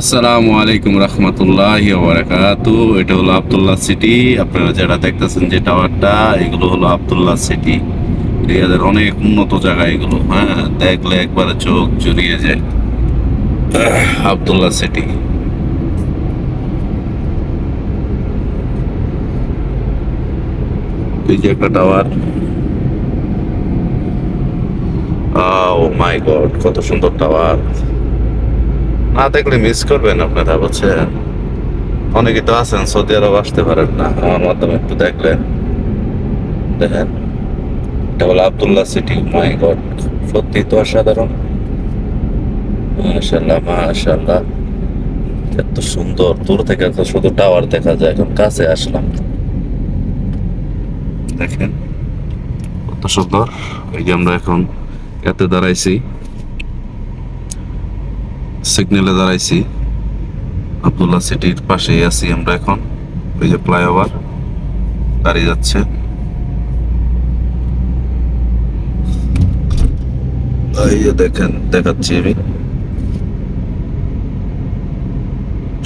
আসসালামু আলাইকুম রহমতুল্লাহ এটা হলো আবদুল্লাহ সিটি। আপনারা যারা দেখতেছেন যে টাওয়ারটা, এগুলো হলো আবদুল্লাহ সিটি। রিয়াদের অনেক উন্নত জায়গা এগুলো হ্যাঁ? দেখলে একবারে চোখ জুড়িয়ে যায়। Abdullah city. একটা টাওয়ার। ও মাই গড, কত সুন্দর টাওয়ার। না দেখলে মিস করবেন আপনারা, বুঝছেন? অনেকে তো আছেন, সৌদি আরব আসতে পারেন না, আমার মাধ্যমে একটু দেখলেন। দেখেন, এটা হলো আবদুল্লাহ সিটি মাই গড সত্যি তো অসাধারণ। মাশাল্লাহ মাশাল্লাহ এত সুন্দর, দূর থেকে তো শুধু টাওয়ার দেখা যায়, এখন কাছে আসলাম। দেখেন, কত সুন্দর। এই যে আমরা এখন এতে দাঁড়াইছি। সিগন্যালে দাঁড়াইছি। আবদুল্লাহ সিটির পাশেই আছি আমরা এখন। ওই যে ফ্লাইওভার দাঁড়িয়ে যাচ্ছে। দেখেন, দেখাচ্ছি আমি।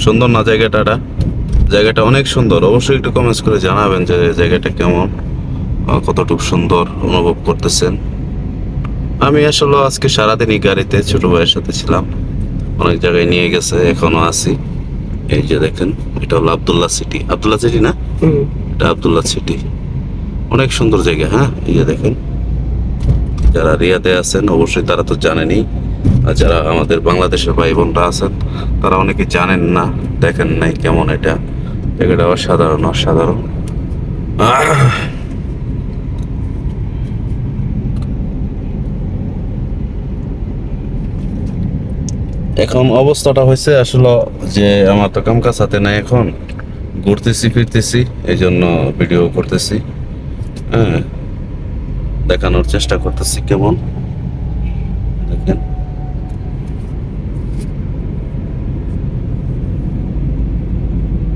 সুন্দর না জায়গাটা জায়গাটা অনেক সুন্দর। অবশ্যই একটু কমেন্টস করে জানাবেন যে জায়গাটা কেমন কতটুকু সুন্দর অনুভব করতেছেন। আমি আসলে আজকে সারাদিনই গাড়িতে ছোট ভাইয়ের সাথে ছিলাম। অনেক জায়গায় নিয়ে গেছে এখনও আছি। এই যে দেখেন এটা হলো আবদুল্লাহ সিটি। আবদুল্লাহ সিটি না? এটা আবদুল্লাহ সিটি। অনেক সুন্দর জায়গা হ্যাঁ? এই যে দেখেন যারা রিয়াদে আছেন অবশ্যই তারা তো জানেনই। আর যারা আমাদের বাংলাদেশের ভাই বোনরা আছেন তারা অনেকে জানেন না দেখেন নাই কেমন এটা। জায়গাটা অসাধারণ অসাধারণ। এখন অবস্থাটা হয়েছে আসলে যে আমার তো কাম কাজ হাতে নাই এখন। ঘুরতেছি, ফিরতেছি এই জন্য ভিডিও করতেছি। হ্যাঁ দেখানোর চেষ্টা করতেছি কেমন। দেখেন।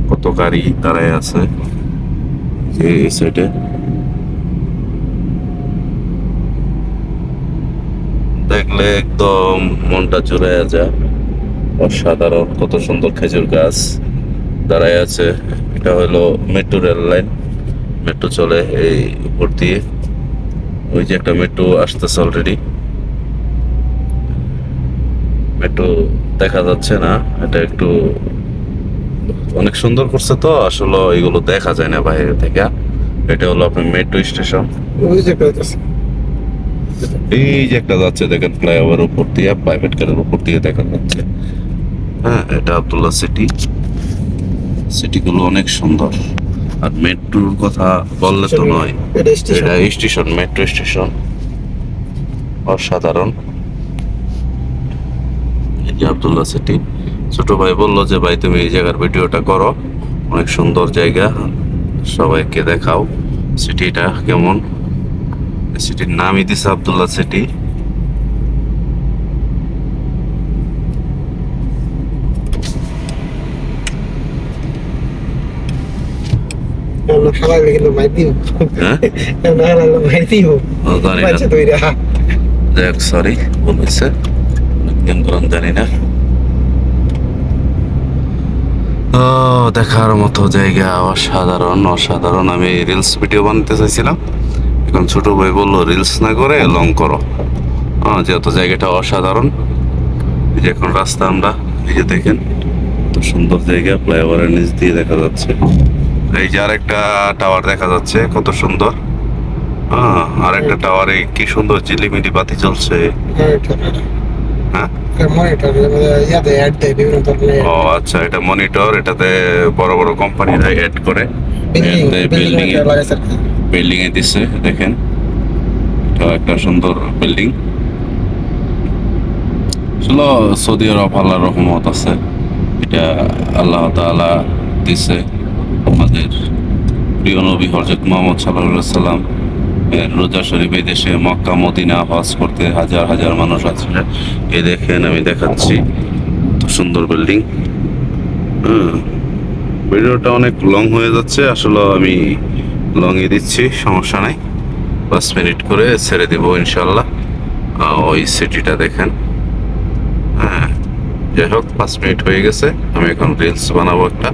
কত গাড়ি দাঁড়ায় আছে যে এই সাইডে দেখলে একদম মনটা জুড়ে যায়। অসাধারণ কত সুন্দর খেজুর গাছ দাঁড়ায় আছে। এটা হলো মেট্রো রেল লাইন। মেট্রো চলে এই উপর দিয়ে। ওই যে একটা মেট্রো আসতেছে অলরেডি মেট্রো দেখা যাচ্ছে না এটা একটু অনেক সুন্দর করছে তো আসলে এগুলো দেখা যায় না বাইরে থেকে। এটা হলো আপনার মেট্রো স্টেশন। ওই যে এই যে একটা যাচ্ছে দেখেন ফ্লাইওভার উপর দিয়ে প্রাইভেট কারের উপর দিয়ে দেখা যাচ্ছে। এটা আবদুল্লাহ সিটি। সিটিগুলো অনেক সুন্দর। আর মেট্রোর কথা বললে তো নয়। এটা স্টেশন মেট্রো স্টেশন অসাধারণ। এই যে আবদুল্লাহ সিটি। ছোট ভাই বলল যে ভাই তুমি এই জায়গার ভিডিওটা করো। অনেক সুন্দর জায়গা। সবাইকে দেখাও সিটিটা কেমন? সিটির নামই দিছে আবদুল্লাহ সিটি। আমরা হারালে কিন্তু মাই দিব হ্যাঁ? মাই দিব ও, জানি না। বাচ্চা তৈরি হা। দেখ সরি ভুল হয়েছে। নিয়ম কারণ জানি না। ও দেখার মতো জায়গা অসাধারণ অসাধারণ। আমি রিলস ভিডিও বানাতে চাইছিলাম। এখন ছোট ভাই বলল রিলস না করে লং করো। যেহেতু জায়গাটা অসাধারণ যে এখন রাস্তা আমরা এই যে দেখেন সুন্দর জায়গা ফ্লাইওভারের নিচ দিয়ে দেখা যাচ্ছে। এই যে আরেকটা টাওয়ার দেখা যাচ্ছে কত সুন্দর। হ্যাঁ আরেকটা টাওয়ারে কি সুন্দর জিলিমিলি বাতি জ্বলছে। হ্যাঁ বিভিন্ন ধরনের। ও আচ্ছা এটা মনিটর এটাতে বড় বড় কোম্পানিরা অ্যাড করে। বিল্ডিং বিল্ডিং এ দিছে দেখেন। এটা একটা সুন্দর বিল্ডিং আসলে সৌদি আরব আল্লাহ রহমত আছে। এটা আল্লাহ তাআলা দিছে। আমাদের প্রিয় নবী হজরত মোহাম্মদ সাল্লাহ সাল্লাম এর রোজা শরীফ দেশে মক্কা মদিনা হজ করতে হাজার হাজার মানুষ আছে। এ দেখেন আমি দেখাচ্ছি সুন্দর বিল্ডিং। ভিডিওটা অনেক লং হয়ে যাচ্ছে, আসলে আমি লংয়ে দিচ্ছি, সমস্যা নাই। পাঁচ মিনিট করে ছেড়ে দেবো ইনশাল্লাহ ওই সিটিটা দেখেন। হ্যাঁ যাই হোক পাঁচ মিনিট হয়ে গেছে, আমি এখন রিলস বানাবো একটা।